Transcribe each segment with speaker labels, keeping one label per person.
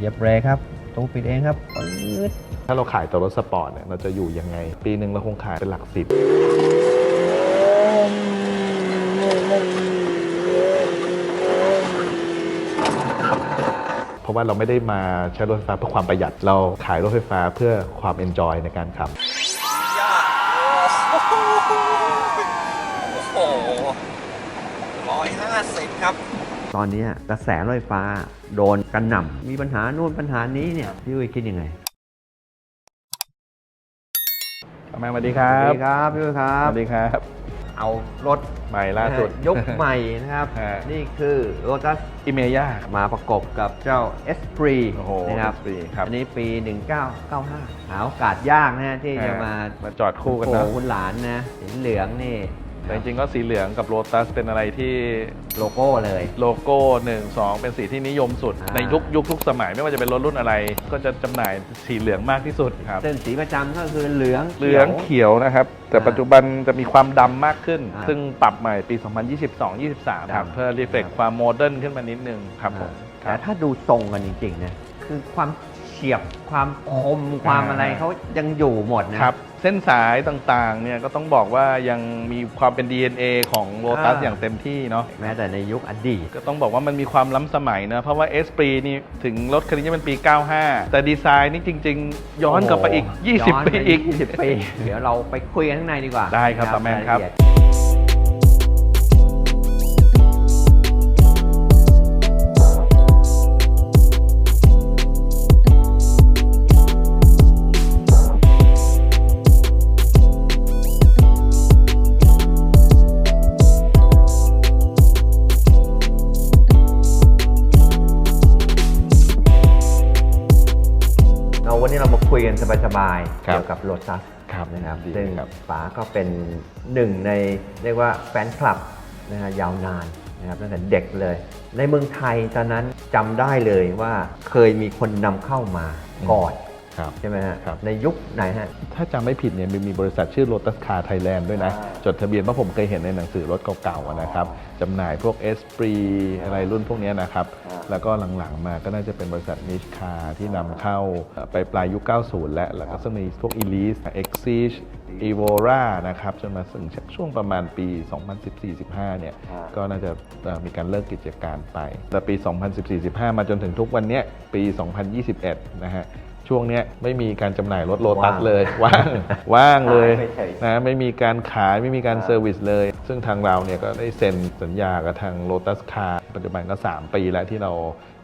Speaker 1: เหยียบเบรกครับตู้ปิดเองครับปื๊ด
Speaker 2: ถ้าเราขายตัวรถสปอร์ตเนี่ยเราจะอยู่ยังไง ปีหนึ่งเราคงขายเป็นหลักสิบเพราะว่าเราไม่ได้มาใช้รถไฟฟ้าเพื่อความประหยัด เราขายรถไฟฟ้าเพื่อความเอนจอยในการขับ
Speaker 3: โอ้โหร้อยห้าสิบครับ
Speaker 1: ตอนนี้กระแสรถไฟฟ้าโดนกันหน่ำมีปัญหานู่นปัญหานี้เนี่ยพี่อุ้ยคิดยังไง
Speaker 2: แม่สวัสดีครั
Speaker 1: สวั
Speaker 2: บ
Speaker 1: สดีครับพี่อุ้ยครั
Speaker 2: ส
Speaker 1: บ
Speaker 2: วัสดีครับ
Speaker 1: เอารถ
Speaker 2: ใหม่ล่าสุด
Speaker 1: นะฮะยกใหม่นะครับ
Speaker 2: ฮะ
Speaker 1: นี่คือ Lotus
Speaker 2: อิเมย่า
Speaker 1: มาประกบกับเจ้า Esprit
Speaker 2: โอ้โห
Speaker 1: นะครับ
Speaker 2: Esprit ครับ
Speaker 1: อันนี้ปี 1995 หาโอกาสยากนะฮะที่จะมา
Speaker 2: มาจอดคู่กัน
Speaker 1: โอ้
Speaker 2: นะ
Speaker 1: โหคุณหลานนะสีเหลืองนี่
Speaker 2: แต่จริงๆก็สีเหลืองกับโ o ตัสเป็นอะไรที่
Speaker 1: โลโก้เลย
Speaker 2: โลโก้1 2 เป็นสีที่นิยมสุด
Speaker 1: อ่า
Speaker 2: ในยุคยุคทุกสมัยไม่ว่าจะเป็นรถรุ่นอะไร ก็จะจำหน่ายสีเหลืองมากที่สุดครับ
Speaker 1: เส้นสีประจำก็คือเหลือง
Speaker 2: เหลือง
Speaker 1: ขียว
Speaker 2: เขียวนะครับ แต่
Speaker 1: อ่า
Speaker 2: ปัจจุบันจะมีความดำมากขึ้น
Speaker 1: อ่า
Speaker 2: ซึ่งปรับใหม่ปี 2022-23ครับ
Speaker 1: ดำ
Speaker 2: เพื่อรีเฟล็กความโมเดิร์นขึ้นมานิดนึงครับผมค
Speaker 1: แต่
Speaker 2: รับ
Speaker 1: ถ้าดูทรงกันจริงๆนะคือความเฉียบความคมความ
Speaker 2: อ่า
Speaker 1: อะไรเขายังอยู่หมดนะครับ
Speaker 2: เส้นสายต่างๆเนี่ยก็ต้องบอกว่ายังมีความเป็น DNA ของโ o ตัส
Speaker 1: อ่า
Speaker 2: อย่างเต็มที่เนาะ
Speaker 1: แม้แต่ในยุคอดีต
Speaker 2: ก็ต้องบอกว่ามันมีความล้ำสมัยนะ เพราะว่า s อ p r i นี่ถึงรถคันนี้จะเป็นปี 95 แต่ดีไซน์นี่จริง ๆ ย้อนกลับไปอีก
Speaker 1: โโหย้น
Speaker 2: 20 ปีอีก
Speaker 1: 20 ปี เดี๋ยวเราไปคุยกันข้างในดีกว่า
Speaker 2: ได้ครับ
Speaker 1: นะ
Speaker 2: ตาแมนครับา
Speaker 1: ยละเอีย ยกันสบายๆ
Speaker 2: ครับ
Speaker 1: เกี่ยวกับ Lotus
Speaker 2: ครับ
Speaker 1: นะครับ
Speaker 2: ดี
Speaker 1: ซึ่ง
Speaker 2: ครับ
Speaker 1: ป๋าก็เป็นหนึ่งในเรียกว่าแฟนคลับนะฮะยาวนานนะครับตั้งแต่เด็กเลย ในเมืองไทยตอนนั้นจำได้เลยว่าเคยมีคนนำเข้ามาก่อน
Speaker 2: ครับ
Speaker 1: ใช่ไหมฮะ
Speaker 2: ครับ
Speaker 1: ในยุคไหนฮะ
Speaker 2: ถ้าจำไม่ผิดเนี่ยมีมีบริษัทชื่อ Lotus Car Thailand ด้วยนะ
Speaker 1: อ่า
Speaker 2: จดทะเบียนเพราะผมเคยเห็นในหนังสือรถเก่าๆอะนะครับจำหน่ายพวก e s p r i อะไรรุ่นพวกเนี้ยนะครับ
Speaker 1: อ่า
Speaker 2: แล้วก็หลังๆมาก็น่าจะเป็นบริษัท Niche Car ที่นำเข้าเอ่อไปปลายยุค 90 และแล้วก็จะมีพวก Elise Exige Evora นะครับจนมาถึงช่วงประมาณปี 2014-15 เนี่ย
Speaker 1: อ่า
Speaker 2: ก็น่าจะเอ่อมีการเลิกกิจการไป แต่ปี 2014-15 มาจนถึงทุกวันเนี้ยปี 2021 นะฮะ ช่วงเนี้ยไม่มีการจำหน่ายรถโลตัส
Speaker 1: ว่าง
Speaker 2: เลยว่างว่างเลย
Speaker 1: ขายไปเฉย
Speaker 2: นะไม่มีการขายไม่มีการ
Speaker 1: อ่า
Speaker 2: เซอร์วิสเลย ซึ่งทางเราเนี่ยก็ได้เซ็นสัญญากับทางโ o ตัสคาร์ปัจจุบันก็ 3 ปีแล้วที่เรา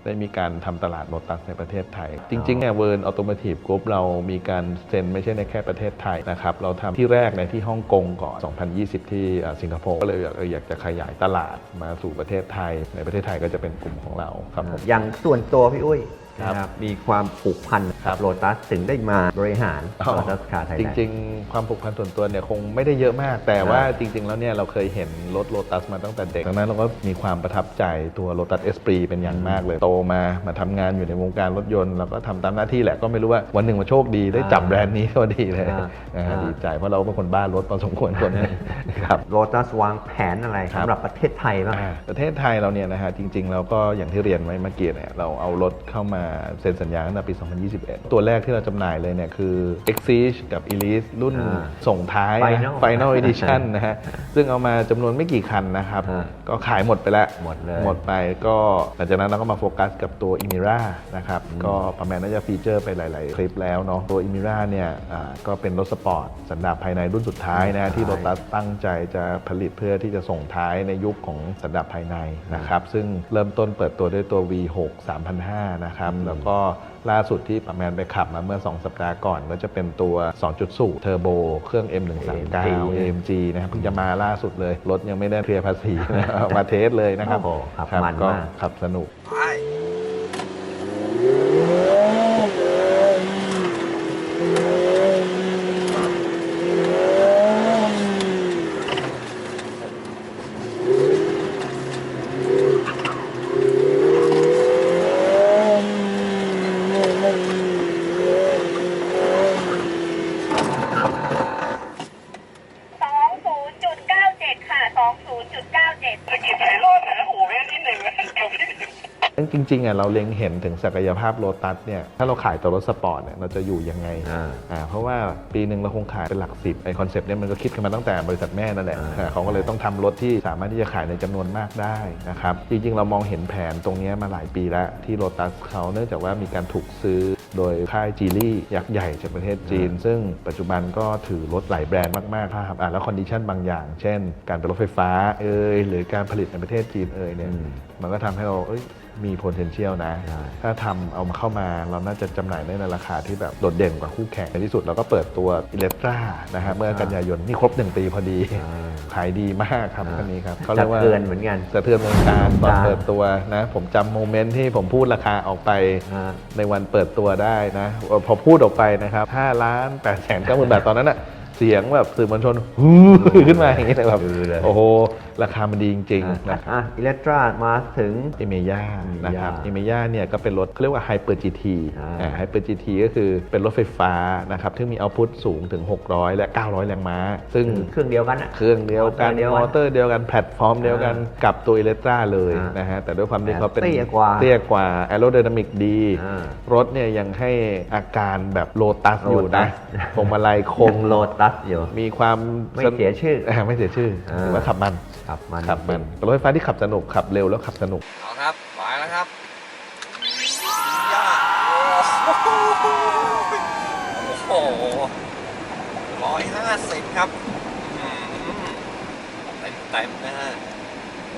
Speaker 2: ได้มีการทำตลาดโ o ตัสในประเทศไทย จริงๆเนี่ยเวิร์นออโต t ม t ี e กรุ๊ปเรามีการเซ็นไม่ใช่ในแค่ประเทศไทยนะครับ เราทำที่แรกในที่ฮ่องกงก่อน 2020 ที่เอ่อสิงคโปร์ก็เลยอยากเอออยากจะขยายตลาดมาสู่ประเทศไทย ในประเทศไทยก็จะเป็นกลุ่มของเราครับผม
Speaker 1: อย่างส่วนตัวพี่อุ้ย
Speaker 2: ครับ
Speaker 1: นะครับมีความผูกพัน
Speaker 2: ครั
Speaker 1: กับบโ o ตัสถึงได้มาบริหาร
Speaker 2: อ๋อ
Speaker 1: โ o ตัสคาไทย
Speaker 2: จริง ๆ ความผูกพันส่วนตัวเนี่ยคงไม่ได้เยอะมาก แต่ว่าจริง ๆ แล้วเนี่ยเราเคยเห็นรถโ o ตัสมาตั้งแต่เด็กดังนั้นเราก็มีความประทับใจตัวโ o ตัสเอสปรีเป็นอย่างมากเลยโตมามาทำงานอยู่ในวงการรถยนต์เราก็ทำตามหน้าที่แหละก็ไม่รู้ว่าวันหนึ่งมาโชคดีได้จับแบรนด์นี้ก็ดีเลย
Speaker 1: อ่า
Speaker 2: นะฮะ
Speaker 1: อ่า
Speaker 2: ดีใจเพราะเราเป็นคนบ้ารถพอสมควรคนหนึงครับ
Speaker 1: โ o ตัสวางแผนอะไร
Speaker 2: ครับ
Speaker 1: สำหรับประเทศไทยบ้าง
Speaker 2: อ่าประเทศไทยเราเนี่ยนะฮะจริง ๆ เราก็อย่างที่เรียนไว้เมื่อกี้เนี่ยเราเอารถเข้ามาเซ็นสัญญาตั้งแต่ปี 2021 ตัวแรกที่เราจำหน่ายเลยเนี่ยคือ Exige กับ Elise รุ่น
Speaker 1: อ่า
Speaker 2: ส่งท้ายนะ
Speaker 1: Final
Speaker 2: Final Edition นะฮะ ซึ่งเอามาจำนวนไม่กี่คันนะครับ
Speaker 1: อ่า
Speaker 2: ก็ขายหมดไปแล้ว
Speaker 1: หมดเลย
Speaker 2: หมดไปก็หลังจากนั้นเราก็มาโฟกัสกับตัว Emira นะครับ ก็ประมาณน่าจะฟีเจอร์ไปหลาย ๆ คลิปแล้วเนาะตัว Emira เนี่ยอ่าก็เป็นรถสปอร์ตสันดาปภายในรุ่นสุดท้ายนะที่
Speaker 1: ใช่
Speaker 2: รถตัสตั้งใจจะผลิตเพื่อที่จะส่งท้ายในยุคของสันดาปภายในนะครับซึ่งเริ่มต้นเปิดตัวด้วยตัว V6 3005นะครับแล้วก็ล่าสุดที่ประแมนไปขับมาเมื่อ 2 สัปดาห์ก่อน ก็จะเป็นตัว 2.0 เทอร์โบ เครื่อง M139 AMG นะครับเพิ่งจะมาล่าสุดเลย รถยังไม่ได้เคลียร์ภาษีนะเอามาเทสเลยนะครับ
Speaker 1: โอ้โหขับมัน
Speaker 2: ก็
Speaker 1: มาก
Speaker 2: ขับสนุก
Speaker 3: ไป
Speaker 4: สองศูนย์จุดเก้าเจ็ดค่ะสองศูนย์จุดเก้าเจ็ด
Speaker 3: ตะกี้ไป รอดนะโอ้โหแม่ที่หนึ่งนะเกือบที่หนึ่ง
Speaker 1: จ
Speaker 2: จริงๆอะเราเล็งเห็นถึงศักยภาพโลตัสเนี่ยถ้าเราขายตัวรถสปอร์ตเนี่ยเราจะอยู่ยังไง
Speaker 1: อ่า
Speaker 2: อ่าเพราะว่าปีหนึ่งเราคงขายเป็นหลักสิบไอคอนเซปต์เนี่ยมันก็คิดกันมาตั้งแต่บริษัทแม่นั่นแหละ
Speaker 1: อ่า
Speaker 2: อ่าเขาก็เลยต้องทำรถที่สามารถที่จะขายในจำนวนมากได้นะครับจริงๆ เรามองเห็นแผนตรงเนี้ยมาหลายปีแล้วที่โ o ตัสเขาเนื่องจากว่ามีการถูกซื้อโดยค่ายจีลี่ยักษ์ใหญ่จากประเทศจีน ซึ่งปัจจุบันก็ถือรถหลายแบรนด์มากๆครับอ่าแล้วคอนดิชันบางอย่าง เช่น การเป็นรถไฟฟ้าเอ่ยหรือการผลิตในประเทศจีนเอ่ยเนี่ย
Speaker 1: อืม
Speaker 2: มันก็ทำให้เราเอ้ย มี potential นะ
Speaker 1: ใช่
Speaker 2: ถ้าทำเอามาเข้ามาเราน่าจะจำหน่ายได้ในราคาที่แบบโดดเด่นกว่าคู่แข่งในที่สุดเราก็เปิดตัวอิเล็กตรานะฮะเมื่อกันยายนนี่ครบ 1 ปีพอดี
Speaker 1: อ่า
Speaker 2: ขายดีมากครับ
Speaker 1: อ่า
Speaker 2: คันนี้ครับ
Speaker 1: สะเทือนเหมือนกัน
Speaker 2: สะเทือนวงการตอน
Speaker 1: จ้า
Speaker 2: เปิดตัวนะ ผมจำโมเมนต์ที่ผมพูดราคาออกไป
Speaker 1: อ่า
Speaker 2: ในวันเปิดตัวได้นะเอ่อพอพูดออกไปนะครับ5ล้าน8แสน9หมื่นบาทตอนนั้นอะ เสียงแบบสื่อมวลชนฮู้ขึ้นมาอย่างนี้เลยแบบ
Speaker 1: ฮือเลย
Speaker 2: โอ้โห ราคามันดีจริง
Speaker 1: อะ
Speaker 2: ๆนะครับ
Speaker 1: อะอิเล็กตรามาถึง
Speaker 2: เอเมย่า
Speaker 1: Emeya
Speaker 2: นะครับเอเมย่าเนี่ยก็เป็นรถเขาเรียกว่าไฮเปอร์จีที
Speaker 1: อ่า
Speaker 2: ไฮเปอร์จีทีก็คือเป็นรถไฟฟ้านะครับที่มีเอาพุตสูงถึง 600 และ 900 แรงม้า ซึ่ง
Speaker 1: เครื่องเดียวกันอะ
Speaker 2: เครื่องเดียวกัน
Speaker 1: มอเตอร์เดียวกัน
Speaker 2: มอเตอร์เดียวกัน แพลตฟอร์มเดียวกัน
Speaker 1: อ่า
Speaker 2: กับตัวอิเล็กตราเลย
Speaker 1: อ่าน
Speaker 2: นะฮะ แต่ด้วยความที่เขาเป็น
Speaker 1: เตี้ยกว่า
Speaker 2: เตี้ยกว่าแอโรไดนามิกดี
Speaker 1: อ่าร
Speaker 2: ถเนี่ยยังให้อาการแบบโลตัสอยู่นะ
Speaker 1: Lotus
Speaker 2: พวงมาลัยค
Speaker 1: ค
Speaker 2: ง
Speaker 1: งโลตัสอยู่
Speaker 2: มีความ
Speaker 1: ไม่เสียชื่อา
Speaker 2: ไม่เสียชื่อ
Speaker 1: อ่า
Speaker 2: ถือว่าขับมัน
Speaker 1: ขับมัน
Speaker 2: ขับมันเป็นรถไฟฟ้าที่ขับสนุกขับเร็วแล้วขับสนุก
Speaker 3: เอาครับไปแล้วครับย่าโอ้โหร้อยห้าสิบครับเต็มเต็มๆนะฮะ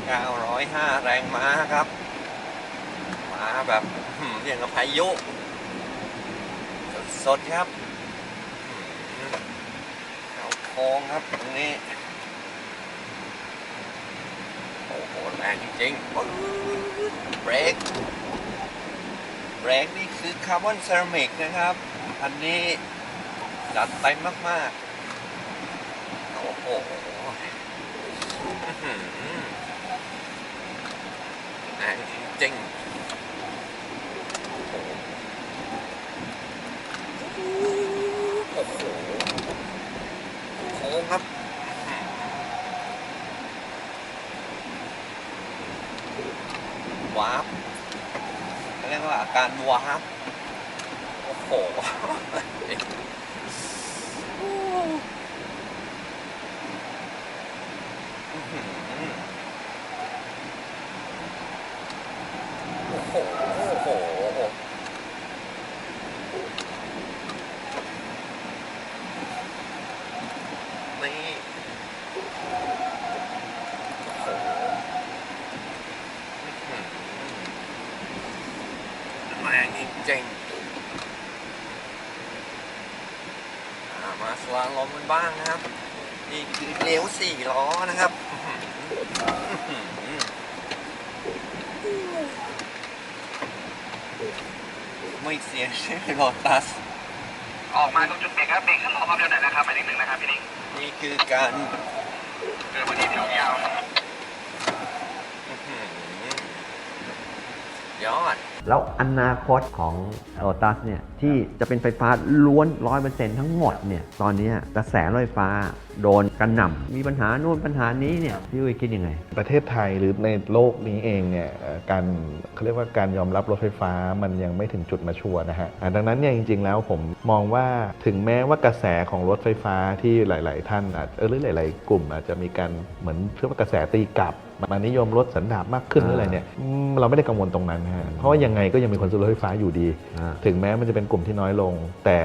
Speaker 3: เก้าร้อยห้าแรงม้าครับมาแบบอื้อหืออย่างกับพายุสดๆครับอื้อหือเอาโค้งครับตรงนี้ โอ้โหแรงจริงๆเบรกเบรกนี่คือคาร์บอนเซรามิกนะครับ อันนี้จัดเต็มาก ๆ โอ้โหแรงจริงโอ้โห งครับวาร์ปเรียกว่าอาการวาร์ปโอ้โหโอ้โหโอ้โห นี่โอ้โห แรง จริงๆอ่ามาสลาลมกันบ้างนะครับ นี่คือเลี้ยวสี่ล้อนะครับอื้อหือไม่เสียชื่อโลตัส
Speaker 5: ออกมาตรงจุดเบรกครับเบรกขึ้นรอความเร็วหน่อยนะครับหมายเลขหนึ่งนะครับพี่นิก
Speaker 3: นี่คือการ
Speaker 5: เกิดวันนี้แถวยาวครับ
Speaker 3: อื้อหือ ยอด
Speaker 1: แล้วอนาคตของโ o ตัสเนี่ยที่จะเป็นไฟฟ้าล้วน 100%ทั้งหมดเนี่ยตอนเนี้ยกระแสรถไฟฟ้าโดนกระหน่ำมีปัญหานู่นปัญหานี้เนี่ยพี่อุ้ยคิดยังไง
Speaker 2: ประเทศไทยหรือในโลกนี้เองเนี่ยเอ่อการเขาเรียกว่าการยอมรับรถไฟฟ้ามันยังไม่ถึงจุดมาชัวร์นะฮะอ่าดังนั้นเนี่ยจริง ๆ แล้วผมมองว่าถึงแม้ว่ากระแสของรถไฟฟ้าที่หลาย ๆ ท่านอาจเออหรือหลาย ๆ กลุ่มอาจจะมีการเหมือนเรียกว่ากระแสตีกลับ มานิยมรถสันดาปมากขึ้นหรืออะไรเนี่ยอืมเราไม่ได้กังวลตรงนั้นนะฮะเพราะว่ายังไงก็ยังมีคนซื้อรถไฟฟ้าอยู่ดี
Speaker 1: อ่า
Speaker 2: ถึงแม้มันจะเป็นกลุ่มที่น้อยลง แต่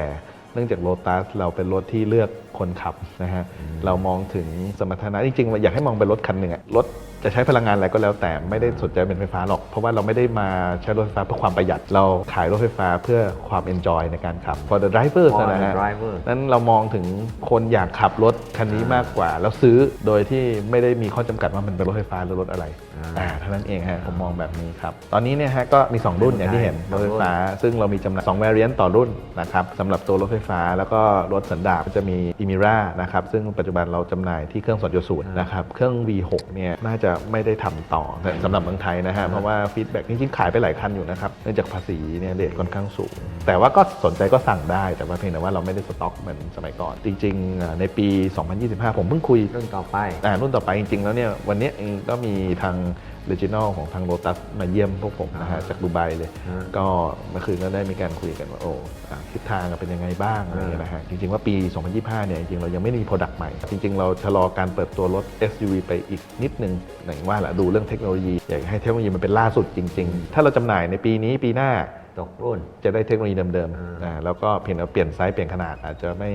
Speaker 2: เนื่องจากโ o ตัสเราเป็นรถที่เลือก คนขับนะฮะเรามองถึงสมรรถนะจริงๆอยากให้มองเป็นรถคันหนึ่งอะรถจะใช้พลังงานอะไรก็แล้วแต่ไม่ได้สนใจเป็นไฟฟ้าหรอก เพราะว่าเราไม่ได้มาใช้รถไฟฟ้าเพื่อความประหยัดเราขายรถไฟฟ้าเพื่อความ enjoy ในการขับ for the drivers
Speaker 1: For the
Speaker 2: นะฮะ
Speaker 1: driver
Speaker 2: นั้นเรามองถึงคนอยากขับรถคันนี้มากกว่า แล้วซื้อโดยที่ไม่ได้มีข้อจำกัดว่ามันเป็นรถไฟฟ้าหรือรถอะไร
Speaker 1: อ่า
Speaker 2: อ่าเท่านั้นเองฮะผมมองแบบนี้ครับตอนนี้เนี่ยฮะก็มี 2 รุ่นอย่างที่เห็น
Speaker 1: ใช่
Speaker 2: รถไฟฟ้า ซึ่งเรามีจำหน่าย2 variant ต่อรุ่นนะครับสำหรับตัวรถไฟฟ้า แล้วก็รถสันดาปก็จะมี e m i r a นะครับซึ่งปัจจุบันเราจำหน่ายที่เครื่อง2.0นะครับเครื่อง V6 เนี่ยน่าจะไม่ได้ทำต่อสำหรับเมืองไทยนะฮะเพราะว่าฟีดแบ็กจริงๆขายไปหลายคันอยู่นะครับเนื่องจากภาษีเนี่ยเรทค่อนข้างสูง แต่ว่าก็สนใจก็สั่งได้แต่ว่าเพียงแต่ว่าเราไม่ได้สต็อกเหมือนสมัยก่อน จริงๆอ่าในปี 2025 ผมเพิ่งคุย
Speaker 1: เรื่องต่อไป
Speaker 2: อ่ารุ่นต่อไปจริงๆแล้วเนี่ยวันนี้เองก็มีทาง เรจินอลของทางโ o ตัสมาเยี่ยมพวกผมนะฮะ
Speaker 1: อ่า
Speaker 2: จากดูไบเลย
Speaker 1: ฮะ
Speaker 2: ก็เมื่อคืนก็ได้มีการคุยกันว่าโอ้อะทิศทางเป็นยังไงบ้างอะไรอย่างเงี้ยนะฮะจริง ๆ ว่าปี 2025 เนี่ยจริงๆเรายังไม่มีโปรดักต์ใหม่ จริง ๆ เราชะลอการเปิดตัวรถ SUV ไปอีกนิดนึงอย่างว่าแหละดูเรื่องเทคโนโลยี อยากให้เทคโนโลยีมันเป็นล่าสุดจริง ๆ ถ้าเราจำหน่ายในปีนี้ปีหน้า
Speaker 1: ตกรุ่น
Speaker 2: จะได้เทคโนโลยีเดิม
Speaker 1: อ่า
Speaker 2: ๆนะแล้วก็เพียงแต่เปลี่ยนไซส์เปลี่ยนขนาดอาจจะไม่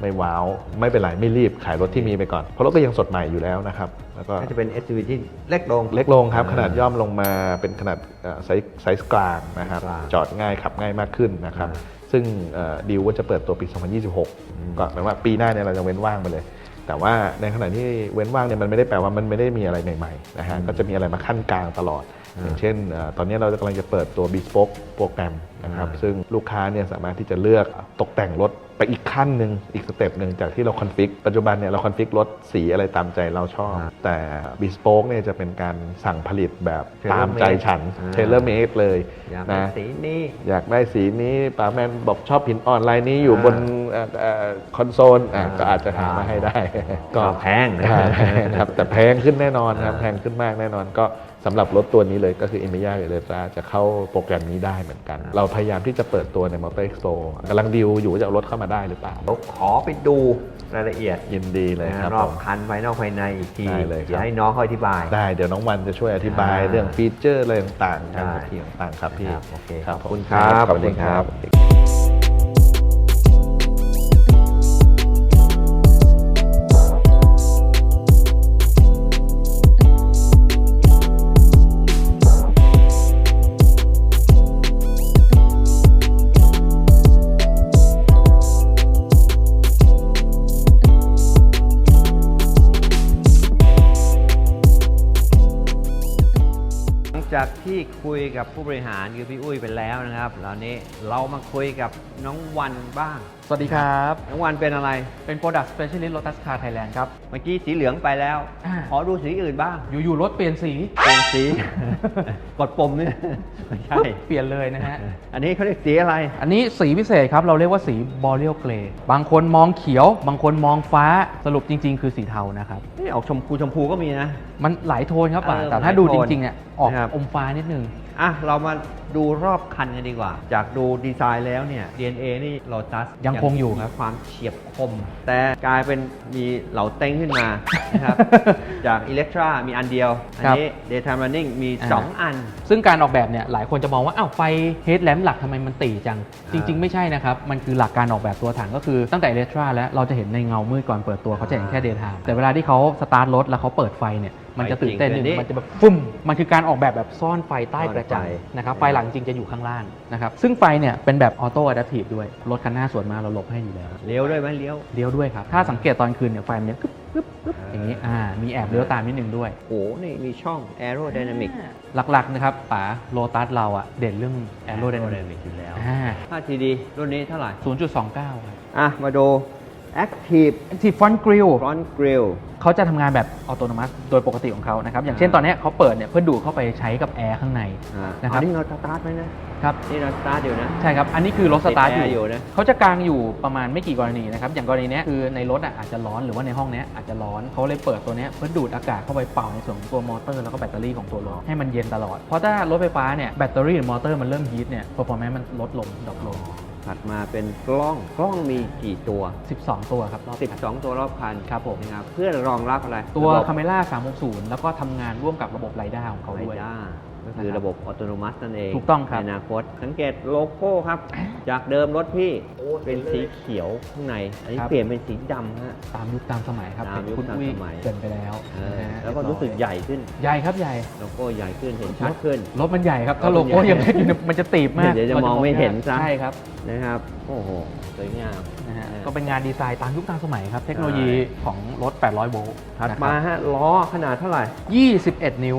Speaker 2: ไม่ว้าว ไม่เป็นไรไม่รีบขายรถที่มีไปก่อน เพราะรถก็ยังสดใหม่อยู่แล้วนะครับแล้วก็
Speaker 1: ก็จะเป็น SUV ที่เล็กลง
Speaker 2: เล็กลงครับ
Speaker 1: อ่า
Speaker 2: ขนาดย่อมลงมาเป็นขนาดเอ่อไซส์ไซส์กลางนะครับ
Speaker 1: กลาง
Speaker 2: จอดง่ายขับง่ายมากขึ้นนะครับ
Speaker 1: อ่า
Speaker 2: ซึ่งเอ่อดีลว่าจะเปิดตัวปี 2026 ก็แปลว่าปีหน้าเนี่ยเราจะเว้นว่างไปเลย แต่ว่าในขณะที่เว้นว่างเนี่ยมันไม่ได้แปลว่ามันไม่ได้มีอะไรใหม่ๆนะฮะก็จะมีอะไรมาขั้นกลางตลอด อย่างเช่นเอ่อตอนนี้เรากำลังจะเปิดตัว Bespoke โปรแกรมนะครับ
Speaker 1: อ่า
Speaker 2: ซึ่งลูกค้าเนี่ยสามารถที่จะเลือกตกแต่งรถไปอีกขั้นหนึ่งอีกสเต็ปหนึ่งจากที่เราคอนฟิกปัจจุบันเนี่ยเราคอนฟิกรถสีอะไรตามใจเราชอบ
Speaker 1: อ่า
Speaker 2: แต่ Bespoke เนี่ยจะเป็นการสั่งผลิตแบบ
Speaker 1: Tailor
Speaker 2: ตามใจฉัน
Speaker 1: อ่า
Speaker 2: เทเลอร์เมดเลย
Speaker 1: อยากได้
Speaker 2: นะ
Speaker 1: สีนี้
Speaker 2: อยากได้สีนี้ป๋าแมนบอกชอบหินอ่อนลายนี้อยู่
Speaker 1: อ่า
Speaker 2: บนคอนโซลอะ
Speaker 1: อ่า
Speaker 2: ก็อาจจะหามาให้ได้
Speaker 1: ก็แพงนะ
Speaker 2: ครับแต่แพงขึ้นแน่นอนครับ
Speaker 1: อ่า
Speaker 2: แพงขึ้นมากแน่นอนก็ สำหรับรถตัวนี้เลยก็คือ e m e y a หรือ l e t r a จะเข้าโปรแกรมนี้ได้เหมือนกัน เราพยายามที่จะเปิดตัวใน Motor Expo กำลังดีลอยู่ว่าจะเอารถเข้ามาได้หรือเปล่า
Speaker 1: เราขอไปดูรายละเอียด
Speaker 2: ยินดีเลยครับ
Speaker 1: รอบ
Speaker 2: ผม
Speaker 1: คันภายนอกภายในอีกที
Speaker 2: ได้เลยครับ
Speaker 1: เดี๋ยวให้น้องเขาอธิบาย
Speaker 2: ได้เดี๋ยวน้องวันจะช่วยอธิบาย
Speaker 1: อ่า
Speaker 2: เรื่องฟีเจอร์อะไรต่างๆการ
Speaker 1: ได้
Speaker 2: ขับขี่ต่างๆครับพี่
Speaker 1: ครับโอเค
Speaker 2: ครับ
Speaker 1: ขอบคุณ
Speaker 2: ผม
Speaker 1: ครับ
Speaker 2: ขอบคุณครับ
Speaker 1: ขอบคุณครับ คุยกับผู้บริหารคือพี่อุ้ยไปแล้วนะครับตอนนี้เรามาคุยกับน้องวันบ้าง
Speaker 6: สวัสดีครับ
Speaker 1: น้องวันเป็นอะไร
Speaker 6: เป็น Product Specialist Lotus Car Thailand ครับ
Speaker 1: เมื่อกี้สีเหลืองไปแล้ว
Speaker 6: อ่า
Speaker 1: ขอดูสีอื่นบ้าง
Speaker 6: อยู่ๆรถเปลี่ยนสี
Speaker 1: เป็นสี กดปุ่มนี่ไม่ใช่
Speaker 6: ปุ๊บเปลี่ยนเลยนะฮะ
Speaker 1: อันนี้เขาเรียกสีอะไร
Speaker 6: อันนี้สีพิเศษครับ เราเรียกว่าสี Boreal Gray บางคนมองเขียว บางคนมองฟ้าสรุปจริง ๆ คือสีเทานะครับ
Speaker 1: นี่ออกชมพูชมพูก็มีนะ
Speaker 6: มันหลายโทนครับป่ะ
Speaker 1: เออ
Speaker 6: แต่ถ้าดูจริงๆเนี่ยออก
Speaker 1: นะครับ
Speaker 6: อมฟ้านิดนึง
Speaker 1: อะ เรามาดูรอบคันกันดีกว่า จากดูดีไซน์แล้วเนี่ย DNA นี่ Lotus
Speaker 6: ยังคงอยู่ครับ
Speaker 1: มีความเฉียบคม แต่กลายเป็นมีเหลาเต้งขึ้นมานะครับ จาก Electra มีอันเดียว อันนี้ Daytime Running มี
Speaker 6: อ่า
Speaker 1: 2อัน
Speaker 6: ซึ่งการออกแบบเนี่ยหลายคนจะมองว่า อ้าว ไฟเฮดแลมหลักทำไมมันตีจัง
Speaker 1: อ่า
Speaker 6: จริง ๆ ไม่ใช่นะครับ มันคือหลักการออกแบบตัวถังก็คือตั้งแต่เลทราแล้วเราจะเห็นในเงามืดก่อนเปิดตัวเขาจะเห็นแค่เดย์ไทม์แต่เวลาที่เขาสตาร์ทรถแล้วเขาเปิดไฟเนี่ย มันจะตื่นเต้นหนึ่ง
Speaker 1: ไฟจริง
Speaker 6: มันจะแบบฟุ้มมันคือการออกแบบแบบซ่อนไฟใต้กระจัง
Speaker 1: ซ่อนไฟ
Speaker 6: นะครับไฟหลังจริงจะอยู่ข้างล่างนะครับซึ่งไฟเนี่ยเป็นแบบออโต้อะดัพทีฟด้วยรถคันหน้าสวนมาเราหลบให้อยู่แล้ว
Speaker 1: เลี้ยวด้วยไหมเลี้ยว
Speaker 6: เลี้ยวด้วยครับถ้าสังเกตตอนคืนเนี่ยไฟมันจะกึ๊บกึ๊บกึ๊บอย่างนี้อ่ามีแอบเลี้ยวตามนิดนึงด้วย
Speaker 1: โอ้โหนี่มีช่อง Aerodynamic
Speaker 6: หลักๆนะครับป๋าโลตัสเราอะเด่นเรื่องแอโร d y นามิก
Speaker 1: Aerodynamic อยู่แล้ว
Speaker 6: อ่า
Speaker 1: ถ้าทีดีรุ่นนี้เท่าไหร่
Speaker 6: 0.29ครับ
Speaker 1: อะมาดู Active
Speaker 6: Active Front Grille
Speaker 1: Front Grille
Speaker 6: เขาจะทำงานแบบออโตนมัสโดยปกติของเขานะครับ อย่างเช่นตอนเนี้ยเขาเปิดเนี่ยเพื่อดูดเข้าไปใช้กับแอร์ข้างใน
Speaker 1: อ่า
Speaker 6: นะครับ
Speaker 1: อันนี้เราสตาร์ทไหมนะ
Speaker 6: ครับ
Speaker 1: นี่เราสตาร์ทอยู่นะ
Speaker 6: ใช่ครับ อันนี้คือรถสตาร์ท
Speaker 1: ติดแอร์
Speaker 6: อ
Speaker 1: อยู่
Speaker 6: ยู่
Speaker 1: นะ
Speaker 6: เขาจะกางอยู่ประมาณไม่กี่กรณีนะครับ อย่างกรณีเนี้ยคือในรถอะอาจจะร้อนหรือว่าในห้องเนี้ยอาจจะร้อนเขาเลยเปิดตัวเนี้ยเพื่อดูดอากาศเข้าไปเป่าในส่วนของตัวมอเตอร์แล้วก็แบตเตอรี่ของตัวรถให้มันเย็นตลอด เพราะถ้ารถไฟฟ้าเนี่ยแบตเตอรี่หรือมอเตอร์มันเริ่มฮีทเนี่ยเปอร์ฟอร์แมนซ์มันลดลงดรอปลง
Speaker 1: ถัดมาเป็นกล้องกล้องมีกี่ตัว
Speaker 6: 12 ตัวครับรอบคัน
Speaker 1: 12 ตัวรอบคัน
Speaker 6: ครับผม
Speaker 1: นะครับเพื่อรองรับอะไร
Speaker 6: ตัว
Speaker 1: ระบบ
Speaker 6: คาเมล่า360 แล้วก็ทำงานร่วมกับระบบไรด้าของเขา
Speaker 1: ไฟ
Speaker 6: ด้วย
Speaker 1: ด้า ก็คือ
Speaker 6: นะครับ
Speaker 1: ระบบอัตโนมัตินั่นเอง
Speaker 6: ถูกต้องครับ
Speaker 1: ในอนาคต สังเกตโลโก้ครับ จากเดิมรถพี่เป็นสีเขียวข้างใน อันนี้เปลี่ยนเป็นสีดำฮะ
Speaker 6: ตามยุคตามสมัยครับ
Speaker 1: ตาม
Speaker 6: เห็น
Speaker 1: ยุค
Speaker 6: คุณ
Speaker 1: ตาม
Speaker 6: อุ้ย
Speaker 1: สมัย
Speaker 6: เกินไปแล้ว
Speaker 1: เออ
Speaker 6: นะฮะ
Speaker 1: แล้วก็รู้สึกใหญ่ขึ้น
Speaker 6: ใหญ่ครับใหญ่
Speaker 1: โลโก้ใหญ่ขึ้นเห็นชัดขึ้น
Speaker 6: รถมันใหญ่ครับ ถ้าร
Speaker 1: ถ
Speaker 6: โล
Speaker 1: มัน
Speaker 6: โก้
Speaker 1: ใหญ่
Speaker 6: ยังเล็กอยู่เนี่ยมันจะตีบมาก
Speaker 1: เดี๋ยวจะมองไม่เห็นซะ
Speaker 6: ใช่ครับ
Speaker 1: นะครับ โอ้โหสวยงาม
Speaker 6: นะฮะ
Speaker 1: เออ
Speaker 6: ก็เป็นงานดีไซน์ตามยุคตามสมัยครับ เทคโนโลยีของรถ 800 โวลต์
Speaker 1: ถัดมาฮะล้อขนาดเท่าไหร่
Speaker 6: นะครับ21 นิ้ว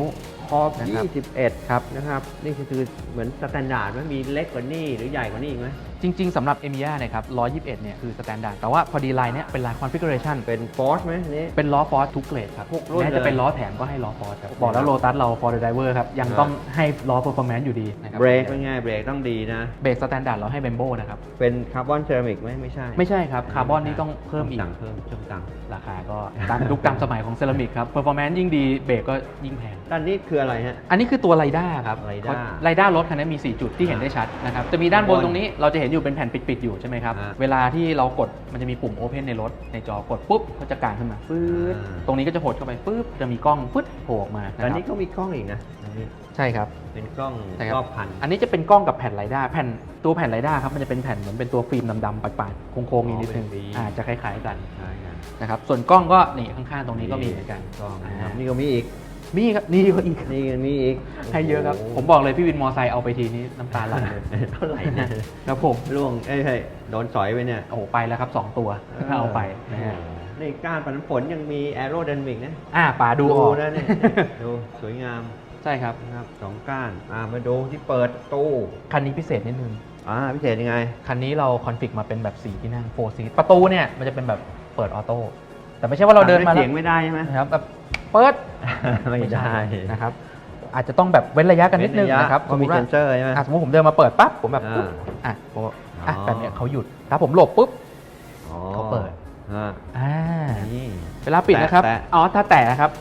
Speaker 1: ขอบ
Speaker 6: นะครับ
Speaker 1: 21 ครับนะครับ นี่คือเหมือนสแตนดาร์ดไหมมีเล็กกว่านี้หรือใหญ่กว่านี้อีกไหม
Speaker 6: จจริง ๆสำหรับ e m i y a นะครับ121 เนี่ยคือสแตนดาร์ด แต่ว่าพอดีไลน์เนี้ยเป็นไลน์ configuration
Speaker 1: เป็นฟอร์สไหมอันนี่
Speaker 6: เป็นล้อฟอร์สทุกเกรดครับ
Speaker 1: ทุกรุ่น
Speaker 6: แม้
Speaker 1: เลย
Speaker 6: จะเป็นล้อแถมก็ให้ล้อฟอร์สครับ บอกแล้วโลตัสเรา for the driver ครับ ยังต้องให้ล้อ performance อยู่ดีนะครับ
Speaker 1: เบรกเป็นไงเบรกต้องดีนะ
Speaker 6: เบรกสแตนดาร์ดเราให้เบมโบนะครับ
Speaker 1: เป็นคาร์บอนเซรามิกไหมไม่ใช่
Speaker 6: ไม่ใช่ครับ คาร์บอนนี่ต้องเพิ่มอีก
Speaker 1: สั่งเพิ่มเพิ่มตังค์
Speaker 6: ราคาก็ตามยุคตามสมัยของเซรามิกครับ performance ยิ่งดีเบรกก็ยิ่งแพง
Speaker 1: ด้านนี้คืออะไรฮะ
Speaker 6: อันนี้คือตัวไรด้าครับ
Speaker 1: Radar
Speaker 6: ไรด้ารถคันนี้มี 4 จุดที่เห็นได้ชัดนะครับ จะมีด้านบน
Speaker 1: บน
Speaker 6: ตรงนี้เราจะเห็นอยู่เป็นแผ่นปิด ๆ อยู่ใช่ไหมครับ
Speaker 1: อ่า
Speaker 6: เวลาที่เรากดมันจะมีปุ่ม Open ในรถ ในจอกดปุ๊บก็จะกางขึ้นมาปื๊ด
Speaker 1: อ่า
Speaker 6: ตรงนี้ก็จะหดเข้าไปปุ๊บจะมีกล้องปึ๊ดโผล่ออกมานะ
Speaker 1: ด้าน
Speaker 6: ครั
Speaker 1: นี้
Speaker 6: บ
Speaker 1: ก็มีกล้องอีกนะอันนี้
Speaker 6: ใช่ครับ
Speaker 1: เป็นกล้อง
Speaker 6: ใช่ครับ
Speaker 1: รอบพัน
Speaker 6: อันนี้จะเป็นกล้องกับแผ่นไรด้าแผ่นตัวแผ่นไรด้าครับมันจะเป็นแผ่นเหมือนเป็นตัวฟิล์มดำๆปาดๆโค้งๆนิดนึง
Speaker 1: อ๋อเป็นฟิล์ม
Speaker 6: อ่าจะคล้ายๆกัน
Speaker 1: ใช่กั น
Speaker 6: นะครับส่วนกล้องก็นี่ข้างๆตรงนี้ก็มีเหมือนกัน
Speaker 1: กล้อง
Speaker 6: อ่า
Speaker 1: นะครับนี่ก็มีอีก
Speaker 6: มีครับนี่ก็อีก
Speaker 1: นี่ก็มีอีก
Speaker 6: ให้เยอะครับ
Speaker 1: โโห
Speaker 6: ผมบอกเลยพี่วินมอไซค์เอาไปทีนี้น้ำตาไหลเลย
Speaker 1: เท่าไหร่นะ
Speaker 6: ครับผม
Speaker 1: ล่วงเอ้ยเฮ้ยโดนสอยไปเนี่ย
Speaker 6: โอ้โหไปแล้วครับ 2 ตัวถ้าเอาไปนะฮะ
Speaker 1: นี่ก้านปันผลยังมีแอโร d ด n มิกนะ
Speaker 6: อ่าป่าดูออก
Speaker 1: นะเนี่ยดูสวยงาม
Speaker 6: ใช่ครับ
Speaker 1: นะครับสองก้านอ่ามาดูที่เปิดตู้
Speaker 6: คันนี้พิเศษนิดนึง
Speaker 1: อ่าพิเศษยังไง
Speaker 6: คันนี้เราคอนฟิกมาเป็นแบบ4ที่นั่ง4ซีทประตูเนี่ยมันจะเป็นแบบ เปิดออโต้แต่ไม่ใช่ว่าเราเดินมา
Speaker 1: เสี
Speaker 6: แล้
Speaker 1: ยง
Speaker 6: ว
Speaker 1: ไม่ได้ใช่ไหม
Speaker 6: นะครับแบบเปิด
Speaker 1: ไม่ได้
Speaker 6: นะครับ อาจจะต้องแบบเว้นระยะกันนิดนึง
Speaker 1: เว้ระย
Speaker 6: นะครับ
Speaker 1: ก็มี
Speaker 6: ส
Speaker 1: เซ
Speaker 6: ติ
Speaker 1: น
Speaker 6: ว่า
Speaker 1: เซอร์ใช่ไหม
Speaker 6: อะสมมติผมเดินมาเปิดปั๊บผมแบบ
Speaker 1: อ่า
Speaker 6: ปุ๊บอะผมบอกอะ
Speaker 1: อ๋อ
Speaker 6: แบบเนี้ยเขาหยุดถ้าผมหลบปุ๊บ
Speaker 1: อ๋อ
Speaker 6: เขาเปิด
Speaker 1: อ่า
Speaker 6: อ่า
Speaker 1: นี่
Speaker 6: เวลาปิดนะครับ
Speaker 1: แตะ
Speaker 6: อ๋อถ้าแตะนะครับ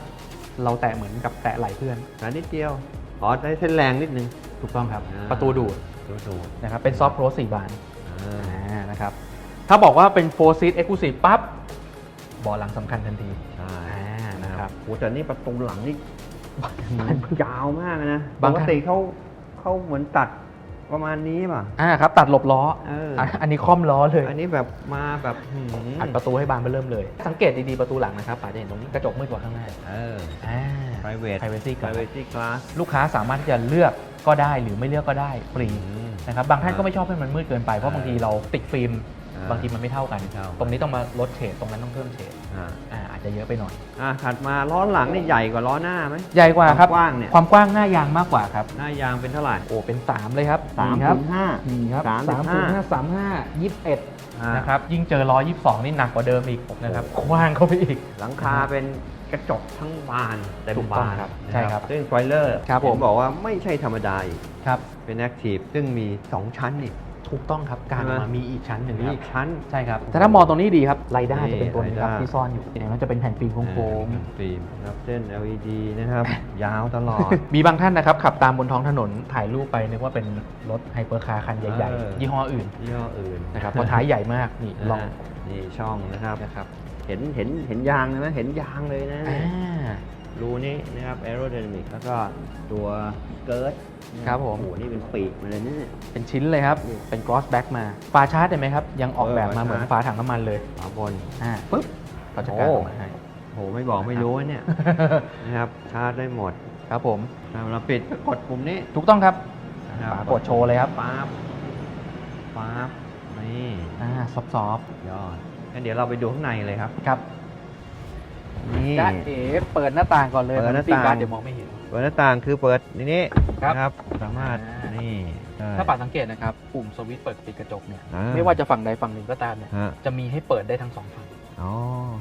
Speaker 6: เราแตะเหมือนกับแตะไหล่เพื่อน
Speaker 1: แต่นิดเดียวอ๋อได้เส้นแรงนิดนึง
Speaker 6: ถูกต้องครับ
Speaker 1: อ่า
Speaker 6: ประตูดูด
Speaker 1: ดูดู
Speaker 6: นะครับเป็นซอฟต์โ o สี่บาน
Speaker 1: อ่า
Speaker 6: อ่านะครับถ้าบอกว่าเป็นโฟร์ซี t เอ็กซ์คลูซีฟปั๊บเบาะหลังสำคัญทันที
Speaker 1: ใช่
Speaker 6: อ่านะครับ
Speaker 1: โอ้แต่นี่ประตูหลังนี่ยาวมากเลยนะป
Speaker 6: บาง
Speaker 1: ก
Speaker 6: คัน
Speaker 1: ติเขาเขาเหมือนตัดประมาณนี้ป่ะ
Speaker 6: อ่าครับ ตัดหลบล้อ
Speaker 1: เอออัะ
Speaker 6: อันนี้ค่อมล้อเลย
Speaker 1: อันนี้แบบมาแบบหืม
Speaker 6: อัดประตูให้บานไปเริ่มเลย สังเกตดีๆประตูหลังนะครับป๋าจะเห็นตรงนี้กระจกมืดกว่าข้างหน้า
Speaker 1: เออ
Speaker 6: อ่า
Speaker 1: private
Speaker 6: privacy glass
Speaker 1: privacy glass
Speaker 6: ลูกค้าสามารถที่จะเลือกก็ได้หรือไม่เลือกก็ได้ฟรี
Speaker 1: อืม
Speaker 6: นะครับบางท่านก็ไม่ชอบให้มันมืดเกินไปเพราะบางทีเราติดฟิล์ม
Speaker 1: อ่า
Speaker 6: บางทีมันไม่เท่ากัน
Speaker 1: ไม่เท่า
Speaker 6: ตรงนี้ต้องมาลดเฉดตรงนั้นต้องเพิ่มเฉด
Speaker 1: อ่า
Speaker 6: อ่าอาจจะเยอะไปหน่อย
Speaker 1: อะถัดมาล้อหลังนี่ใหญ่กว่าล้อหน้าไหม
Speaker 6: ใหญ่กว่าครับ
Speaker 1: ความกว้างเนี่ย
Speaker 6: ความกว้างหน้ายางมากกว่าครับ
Speaker 1: หน้ายางเป็นเท่าไหร่
Speaker 6: โอ้เป็น 3 เลยครับ
Speaker 1: สาม
Speaker 6: นี่ครับ
Speaker 1: ถึงห้า
Speaker 6: นี่ครับ
Speaker 1: สามถึ
Speaker 6: สาม
Speaker 1: ง
Speaker 6: ถึ
Speaker 1: ห้า
Speaker 6: งห้า สามห้ายี่สิบเอ็ด
Speaker 1: อ่าน
Speaker 6: นะครับยิ่งเจอร้อยยี่สิบสองนี่หนักกว่าเดิมอีกนะครับกว้างเข้าไปอีก
Speaker 1: หลังคาเป็นกระจกทั้งบานเต็ม
Speaker 6: ถูกต้อง
Speaker 1: บาน
Speaker 6: ครับ
Speaker 1: นะ
Speaker 6: ใช่ครับ
Speaker 1: ซึ่งไฟเลอร์
Speaker 6: ครับผม
Speaker 1: บอกว่าไม่ใช่ธรรมดาอีก
Speaker 6: ครับ
Speaker 1: เป็นแอคทีฟซึ่งมี 2 ชั้นนี่
Speaker 6: ถูกต้องครับการออกมามีอีกชั้นหนึ่ง
Speaker 1: มี
Speaker 6: ครั
Speaker 1: อี
Speaker 6: บ
Speaker 1: กชั้น
Speaker 6: ใช่ครับแต่ถ้ามองตรงนี้ดีครับไรด้าจะเป็นตัวนี้ครับ
Speaker 1: นี่
Speaker 6: ที่ซ่อนอยู่อย่างนั้นจะเป็นแผ่นฟิล์มโค้ง
Speaker 1: อ่าฟิล์มนะครับเส้น LED นะครับยาวตลอด
Speaker 6: ๆมีบางท่านนะครับขับตามบนท้องถนนถ่ายรูปไปนึกว่าเป็นรถไฮเปอร์คาร์คันใหญ่
Speaker 1: เออ
Speaker 6: ๆยี่ห้ออื่น
Speaker 1: ยี่ห้ออื่น
Speaker 6: นะครับเพราะท้ายใหญ่มากนี่ลองา
Speaker 1: นี่ช่องนะครับ
Speaker 6: นะครับ
Speaker 1: เห็นเห็นเห็นยางเลยไหมเห็นยางเลยนะ
Speaker 6: อ่า
Speaker 1: รูนี้นะครับ aerodynamic แล้วก็ตัวเกิร์ต
Speaker 6: ครับผม
Speaker 1: โอ้โหนี่เป็นปีกมาเลยนะเนี่ย
Speaker 6: เป็นชิ้นเลยครับ
Speaker 1: นี่
Speaker 6: เป็น cross back มา ฝาชาร์จเห็นไหมครับ ยังออกแบบมา
Speaker 1: เออ
Speaker 6: เหมือน
Speaker 1: ฝาชาร์จ
Speaker 6: ฝาถังน้ำมันเลย
Speaker 1: ฝาบน
Speaker 6: อ่าปุ๊บเขาจะกางออกมาให้
Speaker 1: โอ้โห ไม่บอกไม่รู้นะเนี่ย นะครับ ชาร์จได้หมด
Speaker 6: ครับผม
Speaker 1: ถ้าเราปิดกดปุ่มนี้
Speaker 6: ถูกต้องครับ
Speaker 1: นะครับ
Speaker 6: ฝากดโชว์เลยครับ
Speaker 1: ปั๊บปั๊บนี่
Speaker 6: อ่าซอฟต์
Speaker 1: ยอดงั้นเดี๋ยวเราไปดูข้างในเลยครับ
Speaker 6: ๆครับ
Speaker 1: นี่
Speaker 6: จ้าเอ๋เปิดหน้าต่างก่อนเลย
Speaker 1: เปิดหน้าต่าง
Speaker 6: มัปิการ์ดเดี๋ยวมองไม่เห็น
Speaker 1: เปิดหน้าต่างคือเปิดนี่นี่
Speaker 6: ครับ
Speaker 1: นะครับ สามารถ
Speaker 6: อ่านี่
Speaker 1: นี่ได้
Speaker 6: ถ้าป่าสังเกตนะครับปุ่มสวิตช์เปิดปิดกระจกเนี่ย
Speaker 1: อ่า
Speaker 6: ไม่ว่าจะฝั่งใดฝั่งหนึ่งก็ตามเนี่ย
Speaker 1: ฮะ
Speaker 6: จะมีให้เปิดได้ทั้งสองฝั่ง
Speaker 1: อ๋อ